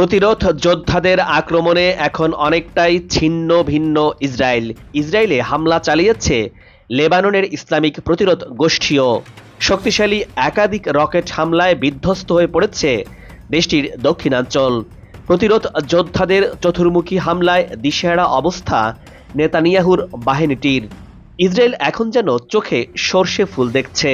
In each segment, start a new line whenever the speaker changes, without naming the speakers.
প্রতিরোধ যোদ্ধাদের আক্রমণে এখন অনেকটাই ছিন্ন ভিন্ন ইসরায়েল ইসরায়েলে হামলা চালিয়েছে লেবাননের ইসলামিক প্রতিরোধ গোষ্ঠীও শক্তিশালী একাধিক রকেট হামলায় বিধ্বস্ত হয়ে পড়েছে দেশটির দক্ষিণাঞ্চল প্রতিরোধ যোদ্ধাদের চতুর্মুখী হামলায় দিশেহারা অবস্থা নেতানিয়াহুর বাহিনীটির ইসরায়েল এখন যেন চোখে সর্ষে ফুল দেখছে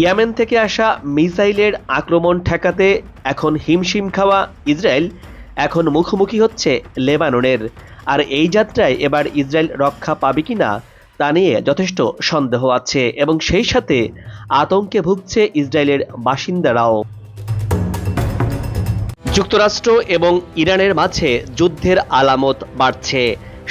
ইয়ামেন থেকে আসা মিসাইলের আক্রমণ ঠেকাতে এখন হিমশিম খাওয়া ইসরায়েল এখন মুখোমুখি হচ্ছে লেবাননের আর এই যাত্রায় এবার ইসরায়েল রক্ষা পাবে কি না তা নিয়ে যথেষ্ট সন্দেহ আছে এবং সেই সাথে আতঙ্কে ভুগছে ইসরায়েলের বাসিন্দারাও যুক্তরাষ্ট্র এবং ইরানের মাঝে যুদ্ধের আলামত বাড়ছে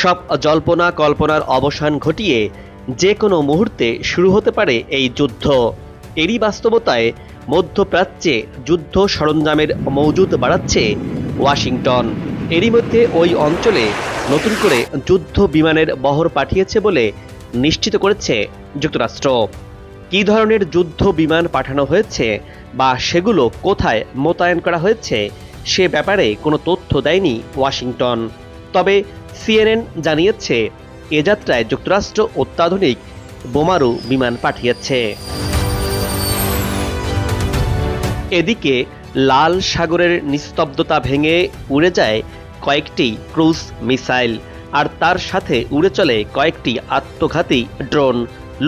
সব জল্পনা কল্পনার অবসান ঘটিয়ে যে কোনো মুহূর্তে শুরু হতে পারে এই যুদ্ধ এরই বাস্তবতায় মধ্যপ্রাচ্যে যুদ্ধ সরঞ্জামের মজুদ বাড়াচ্ছে ওয়াশিংটন এরই মধ্যে ওই অঞ্চলে নতুন করে যুদ্ধ বিমানের বহর পাঠিয়েছে বলে নিশ্চিত করেছে যুক্তরাষ্ট্র কী ধরনের যুদ্ধ বিমান পাঠানো হয়েছে বা সেগুলো কোথায় মোতায়েন করা হয়েছে সে ব্যাপারে কোনো তথ্য দেয়নি ওয়াশিংটন তবে সিএনএন জানিয়েছে এ যাত্রায় যুক্তরাষ্ট্র অত্যাধুনিক বোমারু বিমান পাঠিয়েছে এদিকে লাল সাগরের নিস্তব্ধতা ভেঙে উড়ে যায় কয়েকটি ক্রুজ মিসাইল আর তার সাথে উড়ে চলে কয়েকটি আত্মঘাতী ড্রোন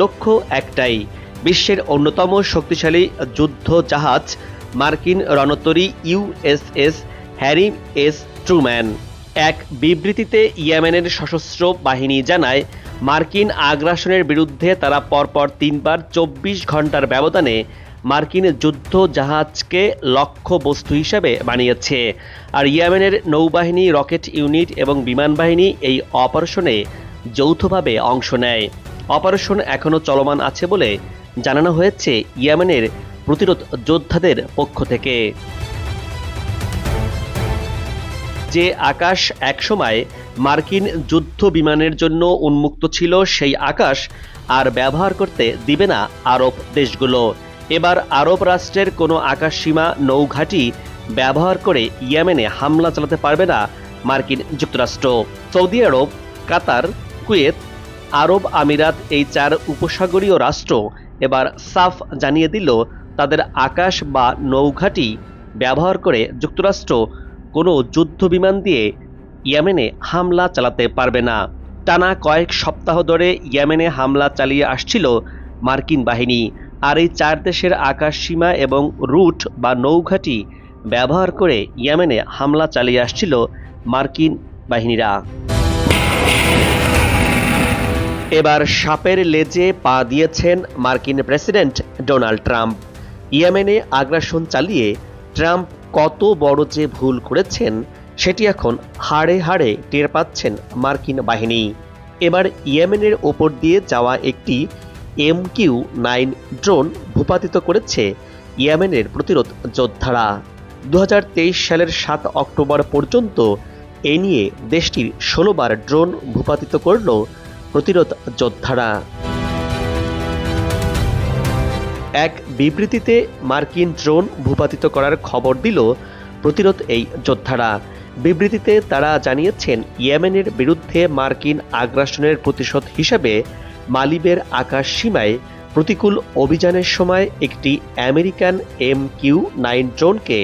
লক্ষ্য একটাই বিশ্বের অন্যতম শক্তিশালী যুদ্ধ জাহাজ মার্কিন রণতরী ইউএসএস হ্যারি এস ট্রুম্যান এক বিবৃতিতে ইয়েমেনের সশস্ত্র বাহিনী জানায় মার্কিন আগ্রাসনের বিরুদ্ধে তারা পরপর তিনবার চব্বিশ ঘন্টার ব্যবধানে মার্কিন যুদ্ধ জাহাজকে বস্তু হিসেবে বানিয়েছে আর ইয়েমেনের নৌবাহিনী রকেট ইউনিট এবং বিমান বাহিনী এই অপারেশনে যৌথভাবে অংশ নেয় অপারেশন এখনও চলমান আছে বলে জানানো হয়েছে ইয়েমেনের প্রতিরোধ যোদ্ধাদের পক্ষ থেকে যে আকাশ একসময় মার্কিন যুদ্ধ বিমানের জন্য উন্মুক্ত ছিল সেই আকাশ আর ব্যবহার করতে দিবে না আরব দেশগুলো এবার আরব রাষ্ট্রের কোনো আকাশসীমা নৌঘাঁটি ব্যবহার করে ইয়েমেনে হামলা চালাতে পারবে না মার্কিন যুক্তরাষ্ট্র সৌদি আরব কাতার কুয়েত আরব আমিরাত এই চার উপসাগরীয় রাষ্ট্র এবার সাফ জানিয়ে দিল তাদের আকাশ বা নৌঘাঁটি ব্যবহার করে যুক্তরাষ্ট্র কোনো যুদ্ধবিমান দিয়ে ইয়েমেনে হামলা চালাতে পারবে না টানা কয়েক সপ্তাহ ধরে ইয়েমেনে হামলা চালিয়ে আসছিল মার্কিন বাহিনী আর এই চার দেশের সীমা এবং রুট বা নৌঘাটি ব্যবহার করে ইয়েমেনে হামলা চালিয়ে আসছিল মার্কিন বাহিনীরা এবার সাপের লেজে পা দিয়েছেন মার্কিন প্রেসিডেন্ট ডোনাল্ড ট্রাম্প ইয়েমেনে আগ্রাসন চালিয়ে ট্রাম্প কত বড় যে ভুল করেছেন সেটি এখন হাড়ে হাড়ে টের পাচ্ছেন মার্কিন বাহিনী এবার ইয়েমেনের ওপর দিয়ে যাওয়া একটি এম কিউ নাইন ড্রোন ভূপাতিত করেছে ইয়েমেনের প্রতিরোধ যোদ্ধারা দু সালের সাত অক্টোবর পর্যন্ত এ নিয়ে দেশটির ষোলোবার ড্রোন ভূপাতিত করল প্রতিরোধ যোদ্ধারা এক বিবৃতিতে মার্কিন ড্রোন ভূপাতিত করার খবর দিল প্রতিরোধ এই যোদ্ধারা বিবৃতিতে তারা জানিয়েছেন ইয়েমেনের বিরুদ্ধে মার্কিন আগ্রাসনের প্রতিশোধ হিসাবে মালিবের আকাশ সীমায় প্রতিকূল অভিযানের সময় একটি আমেরিকান এম কিউ নাইন ড্রোনকে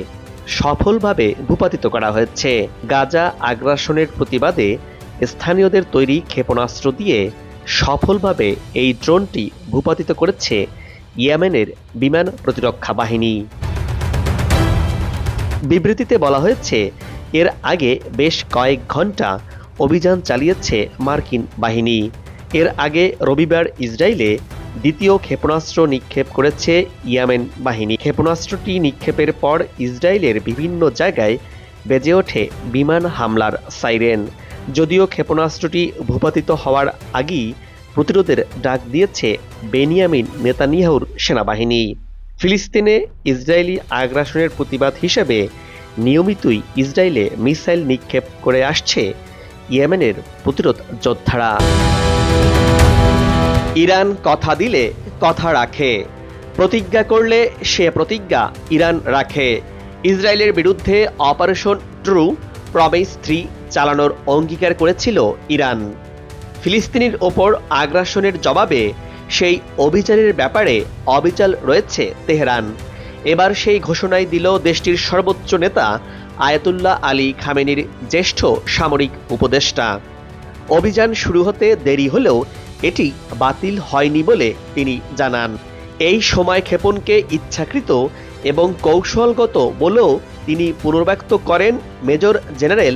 সফলভাবে ভূপাতিত করা হয়েছে গাজা আগ্রাসনের প্রতিবাদে স্থানীয়দের তৈরি ক্ষেপণাস্ত্র দিয়ে সফলভাবে এই ড্রোনটি ভূপাতিত করেছে ইয়েমেনের বিমান প্রতিরক্ষা বাহিনী বিবৃতিতে বলা হয়েছে এর আগে বেশ কয়েক ঘন্টা অভিযান চালিয়েছে মার্কিন বাহিনী এর আগে রবিবার ইসরায়েলে দ্বিতীয় ক্ষেপণাস্ত্র নিক্ষেপ করেছে ইয়ামেন বাহিনী ক্ষেপণাস্ত্রটি নিক্ষেপের পর ইসরায়েলের বিভিন্ন জায়গায় বেজে ওঠে বিমান হামলার সাইরেন যদিও ক্ষেপণাস্ত্রটি ভূপাতিত হওয়ার আগেই প্রতিরোধের ডাক দিয়েছে বেনিয়ামিন নেতানিয়াহুর সেনাবাহিনী ফিলিস্তিনে ইসরায়েলি আগ্রাসনের প্রতিবাদ হিসেবে নিয়মিতই ইসরায়েলে মিসাইল নিক্ষেপ করে আসছে ইয়েমেনের প্রতিরোধ যোদ্ধারা ইরান কথা দিলে কথা রাখে প্রতিজ্ঞা করলে সে প্রতিজ্ঞা ইরান রাখে ইসরায়েলের বিরুদ্ধে অপারেশন ট্রু প্রবেশ থ্রি চালানোর অঙ্গীকার করেছিল ইরান ফিলিস্তিনির ওপর আগ্রাসনের জবাবে সেই অভিযানের ব্যাপারে অবিচাল রয়েছে তেহরান এবার সেই ঘোষণায় দিল দেশটির সর্বোচ্চ নেতা আয়াতুল্লাহ আলী খামেনির জ্যেষ্ঠ সামরিক উপদেষ্টা অভিযান শুরু হতে দেরি হলেও এটি বাতিল হয়নি বলে তিনি জানান এই সময় ক্ষেপণকে ইচ্ছাকৃত এবং কৌশলগত বলেও তিনি পুনর্ব্যক্ত করেন major general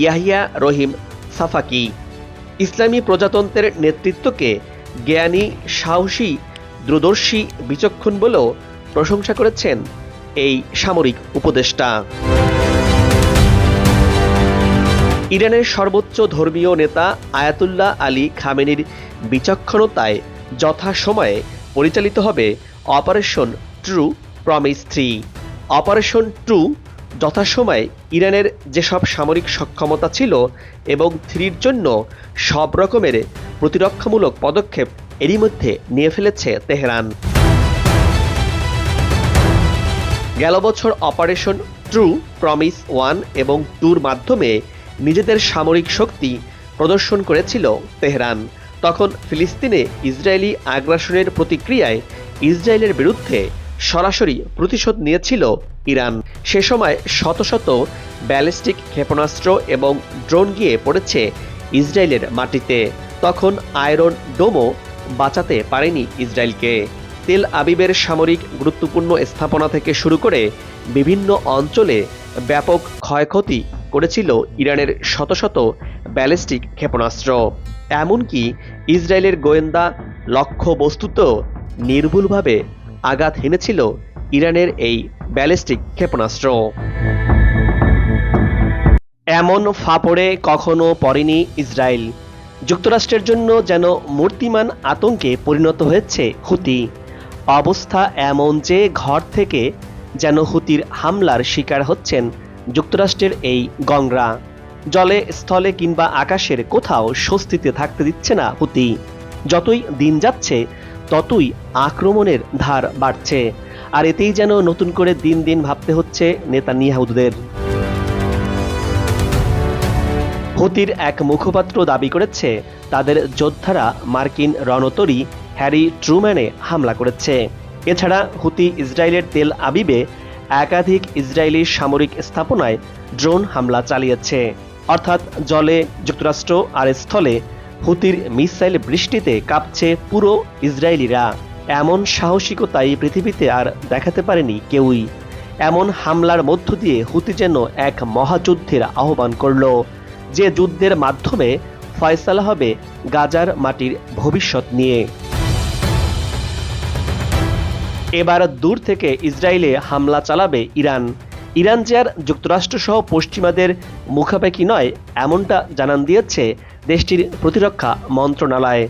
Yahya Rahim Safavi ইসলামী প্রজাতন্ত্রের নেতৃত্বকে জ্ঞানী সাহসী দূরদর্শী বিচক্ষণ বলেও প্রশংসা করেছেন এই সামরিক উপদেষ্টা ইরানের সর্বোচ্চ ধর্মীয় নেতা আয়াতুল্লাহ আলী খামেনির বিচক্ষণতায় যথাসময়ে পরিচালিত হবে operation true promise three operation true যথাসময়ে ইরানের যেসব সামরিক সক্ষমতা ছিল এবং থ্রির জন্য সব রকমের প্রতিরক্ষামূলক পদক্ষেপ এরই মধ্যে নিয়ে ফেলেছে তেহরান গেল বছর অপারেশন ট্রু প্রমিস ওয়ান এবং টুর মাধ্যমে নিজেদের সামরিক শক্তি প্রদর্শন করেছিল তেহরান তখন ফিলিস্তিনে ইসরায়েলি আগ্রাসনের প্রতিক্রিয়ায় ইসরায়েলের বিরুদ্ধে সরাসরি প্রতিশোধ নিয়েছিল ইরান সে সময় শত শত ব্যালিস্টিক ক্ষেপণাস্ত্র এবং ড্রোন গিয়ে পড়েছে ইসরায়েলের মাটিতে তখন আয়রন ডোমও বাঁচাতে পারেনি ইসরায়েলকে তেল আবিবের সামরিক গুরুত্বপূর্ণ স্থাপনা থেকে শুরু করে বিভিন্ন অঞ্চলে ব্যাপক ক্ষয়ক্ষতি করেছিল ইরানের শত শত ব্যালিস্টিক ক্ষেপণাস্ত্র এমনকি ইসরায়েলের গোয়েন্দা লক্ষ্য বস্তুতেও নির্ভুলভাবে আঘাত হেনেছিল ইরানের এই ব্যালিস্টিক ক্ষেপণাস্ত্র এমন ফাপড়ে কখনো পড়েনি ইসরায়েল যুক্তরাষ্ট্রের জন্য যেন মূর্তিমান আতঙ্কে পরিণত হয়েছে হুতি অবস্থা এমন যে ঘর থেকে যেন হুতির হামলার শিকার হচ্ছেন যুক্তরাষ্ট্রের এই গংরা জলে স্থলে কিংবা আকাশের কোথাও স্বস্তিতে থাকতে দিচ্ছে না হুতি যতই দিন যাচ্ছে ততই আক্রমণের ধার বাড়ছে আর এতেই যেন নতুন করে দিন দিন ভাবতে হচ্ছে নেতা নিহাউদের হুতির এক মুখপাত্র দাবি করেছে তাদের যোদ্ধারা মার্কিন রণতরি হ্যারি ট্রুম্যানে হামলা করেছে এছাড়া হুতি ইসরায়েলের তেল আবিবে একাধিক ইসরায়েলি সামরিক স্থাপনায় ড্রোন হামলা চালিয়েছে অর্থাৎ জলে যুক্তরাষ্ট্র আর স্থলে হুতির মিসাইল বৃষ্টিতে কাঁপছে পুরো ইসরায়েলিরা এমন সাহসিকতাই পৃথিবীতে আর দেখাতে পারেনি কেউই এমন হামলার মধ্য দিয়ে হুতি যেন এক মহাযুদ্ধের আহ্বান করল যে যুদ্ধের মাধ্যমে ফয়সালা হবে গাজার মাটির ভবিষ্যৎ নিয়ে এবার দূর থেকে ইসরায়েলে হামলা চালাবে ইরান ইরান যে আর যুক্তরাষ্ট্রসহ পশ্চিমাদের মুখাপেক্ষি নয় এমনটা জানান দিয়েছে দেশটির প্রতিরক্ষা মন্ত্রণালয়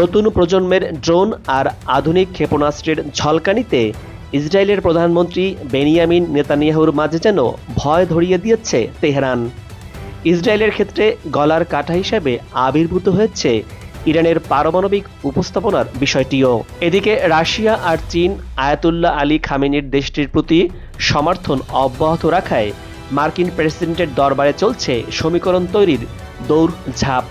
নতুন প্রজন্মের ড্রোন আর আধুনিক ক্ষেপণাস্ত্রের ঝলকানিতে ইসরায়েলের প্রধানমন্ত্রী বেনিয়ামিন নেতানিয়াহুর মাঝে যেন ভয় ধরিয়ে দিয়েছে তেহরান ইসরায়েলের ক্ষেত্রে গলার কাঠা হিসাবে আবির্ভূত হয়েছে ইরানের পারমাণবিক উপস্থাপনার বিষয়টিও এদিকে রাশিয়া আর চীন আয়াতুল্লাহ আলী খামেনির দেশটির প্রতি সমর্থন অব্যাহত রাখায় মার্কিন প্রেসিডেন্টের দরবারে চলছে সমীকরণ তৈরির দৌড় ঝাঁপ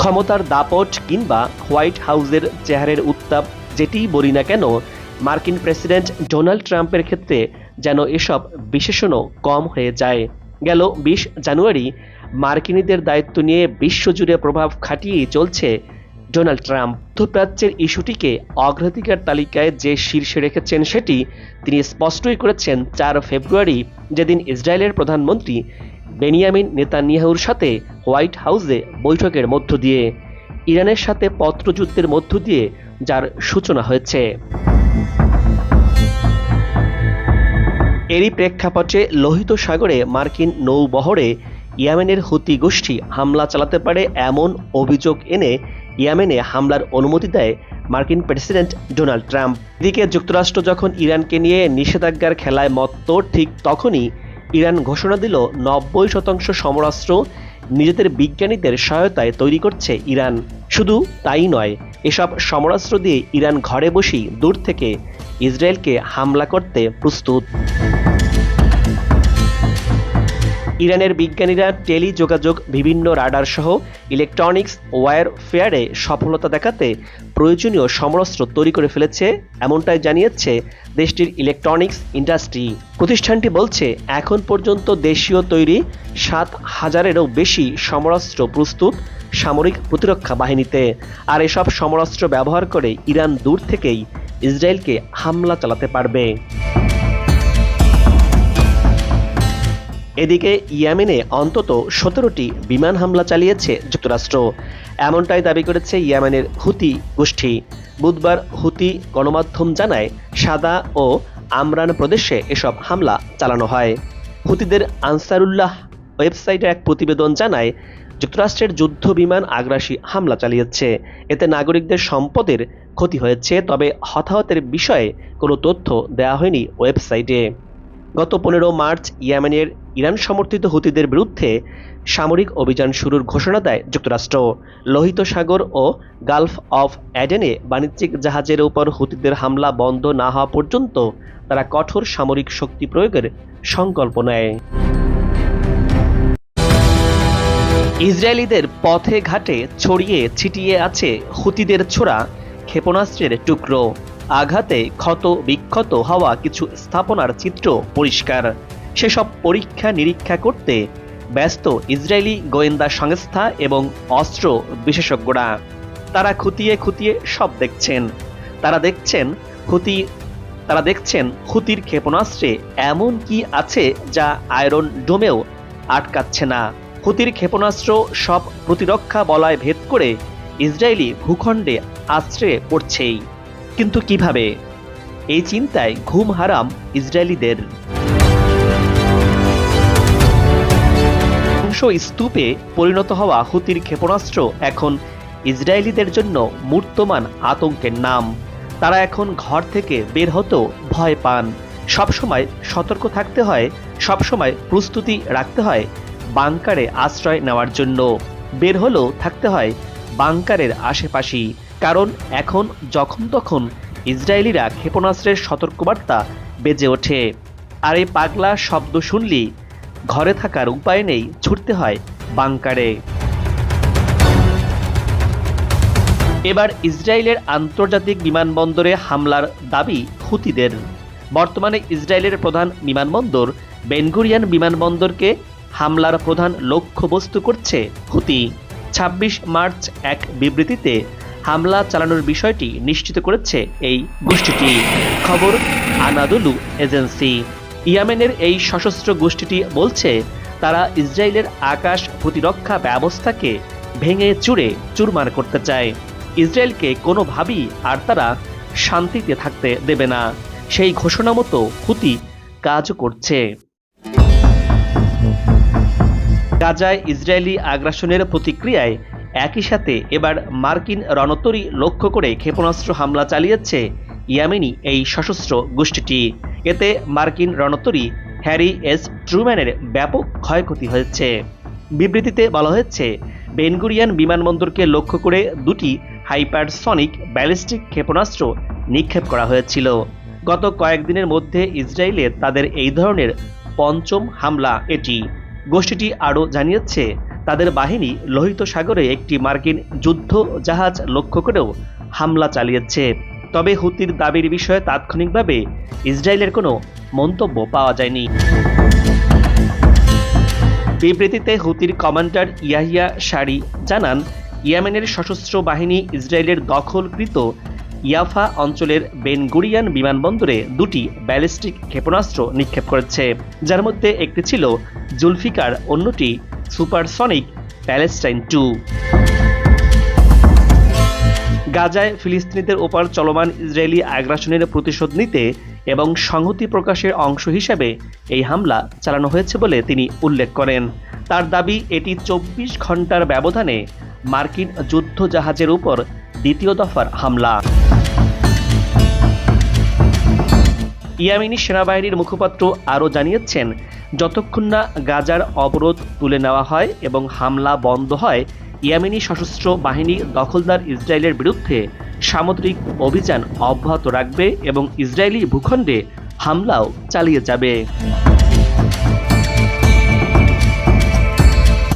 ক্ষমতার দাপট কিংবা হোয়াইট হাউসের চেহারের উত্তাপ যেটিই বলি না কেন মার্কিন প্রেসিডেন্ট ডোনাল্ড ট্রাম্পের ক্ষেত্রে যেন এসব বিশেষণও কম হয়ে যায় গেল বিশ জানুয়ারি মার্কিনীদের দায়িত্ব নিয়ে বিশ্বজুড়ে প্রভাব খাটিয়ে চলছে ডোনাল্ড ট্রাম্প মধ্যপ্রাচ্যের ইস্যুটিকে অগ্রাধিকার তালিকায় যে শীর্ষে রেখেছেন সেটি তিনি স্পষ্টই করেছেন চার ফেব্রুয়ারি যেদিন ইসরায়েলের প্রধানমন্ত্রী বেনিয়ামিন নেতানিয়াহুর সাথে হোয়াইট হাউসে বৈঠকের মধ্য দিয়ে ইরানের সাথে পত্রযুদ্ধের মধ্য দিয়ে যার সূচনা হয়েছে এরই প্রেক্ষাপটে লোহিত সাগরে মার্কিন নৌবহরে ইয়ামেনের হুতি গোষ্ঠী হামলা চালাতে পারে এমন অভিযোগ এনে ইয়ামেনে হামলার অনুমতি দেয় মার্কিন প্রেসিডেন্ট ডোনাল্ড ট্রাম্প এদিকে যুক্তরাষ্ট্র যখন ইরানকে নিয়ে নিষেধাজ্ঞার খেলায় মত্ত ঠিক তখনই ইরান ঘোষণা দিল নব্বই শতাংশ সমরাস্ত্র নিজেদের বিজ্ঞানীদের সহায়তায় তৈরি করছে ইরান শুধু তাই নয় এসব সমরাস্ত্র দিয়ে ইরান ঘরে বসেই দূর থেকে ইসরায়েলকে হামলা করতে প্রস্তুত ইরানের বিজ্ঞানীরা টেলি যোগাযোগ বিভিন্ন রাডার সহ ইলেকট্রনিক্স ওয়ার ফেয়ারে সফলতা দেখাতে প্রয়োজনীয় সমরাস্ত্র তৈরি করে ফেলেছে এমনটাই জানিয়েছে দেশটির ইলেকট্রনিক্স ইন্ডাস্ট্রি প্রতিষ্ঠানটি বলছে এখন পর্যন্ত দেশীয় তৈরি সাত হাজারেরও বেশি সমরাস্ত্র প্রস্তুত সামরিক প্রতিরক্ষা বাহিনীতে আর এসব সমরাস্ত্র ব্যবহার করে ইরান দূর থেকেই ইসরায়েলকে হামলা চালাতে পারবে এদিকে ইয়ামেনে অন্তত সতেরোটি বিমান হামলা চালিয়েছে যুক্তরাষ্ট্র এমনটাই দাবি করেছে ইয়ামেনের হুতি গোষ্ঠী বুধবার হুতি গণমাধ্যম জানায় সাদা ও আমরান প্রদেশে এসব হামলা চালানো হয় হুতিদের আনসারুল্লাহ ওয়েবসাইটে এক প্রতিবেদন জানায় যুক্তরাষ্ট্রের যুদ্ধ বিমান আগ্রাসী হামলা চালিয়েছে এতে নাগরিকদের সম্পদের ক্ষতি হয়েছে তবে হতাহতের বিষয়ে কোনো তথ্য দেওয়া হয়নি ওয়েবসাইটে গত পনেরো মার্চ ইয়ামেনের ইরান সমর্থিত হুতিদের বিরুদ্ধে সামরিক অভিযান শুরুর ঘোষণা দেয় যুক্তরাষ্ট্র লোহিত সাগর ও গালফ অফ অ্যাডেনে বাণিজ্যিক জাহাজের উপর হুতিদের হামলা বন্ধ না হওয়া পর্যন্ত তারা কঠোর সামরিক শক্তি প্রয়োগের সংকল্প নেয় ইসরায়েলিদের পথে ঘাটে ছড়িয়ে ছিটিয়ে আছে হুতিদের ছোড়া ক্ষেপণাস্ত্রের টুকরো আঘাতে ক্ষত বিক্ষত হওয়া কিছু স্থাপনার চিত্র পরিষ্কার সেসব পরীক্ষা নিরীক্ষা করতে ব্যস্ত ইসরায়েলি গোয়েন্দা সংস্থা এবং অস্ত্র বিশেষজ্ঞরা তারা খুঁতিয়ে খুঁতিয়ে সব দেখছেন তারা দেখছেন হুতি তারা দেখছেন খুতির ক্ষেপণাস্ত্রে এমন কি আছে যা আয়রন ডোমেও আটকাচ্ছে না খুতির ক্ষেপণাস্ত্র সব প্রতিরক্ষা বলায় ভেদ করে ইসরায়েলি ভূখণ্ডে আশ্রয়ে পড়ছেই কিন্তু কিভাবে এই চিন্তায় ঘুম হারাম ইসরায়েলিদের ধ্বংস স্তূপে পরিণত হওয়া হুতির ক্ষেপণাস্ত্র এখন ইসরায়েলিদের জন্য মূর্তমান আতঙ্কের নাম তারা এখন ঘর থেকে বের হতেও ভয় পান সবসময় সতর্ক থাকতে হয় সবসময় প্রস্তুতি রাখতে হয় বাংকারে আশ্রয় নেওয়ার জন্য বের হলেও থাকতে হয় বাংকারের আশেপাশেই কারণ এখন যখন তখন ইসরায়েলিরা ক্ষেপণাস্ত্রের সতর্কবার্তা বেজে ওঠে আর এই পাগলা শব্দ শুনলি ঘরে থাকার উপায় নেই ছুটতে হয় বাংকারে এবার ইসরায়েলের আন্তর্জাতিক বিমানবন্দরে হামলার দাবি হুতিদের বর্তমানে ইসরায়েলের প্রধান বিমানবন্দর বেনগুরিয়ান বিমানবন্দরকে হামলার প্রধান লক্ষ্যবস্তু করছে হুতি ২৬ মার্চ এক বিবৃতিতে হামলা চালানোর বিষয়টি নিশ্চিত করেছে এই গোষ্ঠীটি খবর আনাদুলু এজেন্সি ইয়ামেনের এই সশস্ত্র গোষ্ঠীটি বলছে তারা ইসরায়েলের আকাশ প্রতিরক্ষা ব্যবস্থাকে ভেঙে চুরে চুরমার করতে চায় ইসরায়েলকে কোনোভাবেই আর তারা শান্তিতে থাকতে দেবে না সেই ঘোষণা মতো হুতি কাজ করছে গাজায় ইসরায়েলি আগ্রাসনের প্রতিক্রিয়ায় একই সাথে এবার মার্কিন রণতরী লক্ষ্য করে ক্ষেপণাস্ত্র হামলা চালিয়েছে ইয়ামিনি এই সশস্ত্র গোষ্ঠীটি এতে মার্কিন রণতরী হ্যারি এস ট্রুম্যানের ব্যাপক ক্ষয়ক্ষতি হয়েছে বিবৃতিতে বলা হয়েছে বেনগুরিয়ান বিমানবন্দরকে লক্ষ্য করে দুটি হাইপারসনিক ব্যালিস্টিক ক্ষেপণাস্ত্র নিক্ষেপ করা হয়েছিল গত কয়েকদিনের মধ্যে ইসরায়েলে তাদের এই ধরনের পঞ্চম হামলা এটি গোষ্ঠীটি আরও জানিয়েছে তাদের বাহিনী লোহিত সাগরে একটি মার্কিন যুদ্ধ জাহাজ লক্ষ্য করেও হামলা চালিয়েছে তবে হুতির দাবির বিষয়ে তাৎক্ষণিকভাবে ইসরায়েলের কোনো মন্তব্য পাওয়া যায়নি বিবৃতিতে হুতির কমান্ডার ইয়াহিয়া শাড়ি জানান ইয়ামেনের সশস্ত্র বাহিনী ইসরায়েলের দখলকৃত ইয়াফা অঞ্চলের বেনগুরিয়ান বিমানবন্দরে দুটি ব্যালিস্টিক ক্ষেপণাস্ত্র নিক্ষেপ করেছে যার মধ্যে একটি ছিল জুলফিকার অন্যটি সুপারসনিক প্যালেস্টাইন টু গাজায় ফিলিস্তিনিদের ওপর চলমান ইসরায়েলি আগ্রাসনের প্রতিশোধ নিতে এবং সংহতি প্রকাশের অংশ হিসাবে এই হামলা চালানো হয়েছে বলে তিনি উল্লেখ করেন তার দাবি এটি চব্বিশ ঘন্টার ব্যবধানে মার্কিন যুদ্ধ জাহাজের উপর দ্বিতীয় দফার হামলা ইয়ামিনি সেনাবাহিনীর মুখপাত্র আরও জানিয়েছেন যতক্ষণ না গাজার অবরোধ তুলে নেওয়া হয় এবং হামলা বন্ধ হয় ইয়ামিনি সশস্ত্র বাহিনী দখলদার ইসরায়েলের বিরুদ্ধে সামুদ্রিক অভিযান অব্যাহত রাখবে এবং ইসরায়েলি ভূখণ্ডে হামলাও চালিয়ে যাবে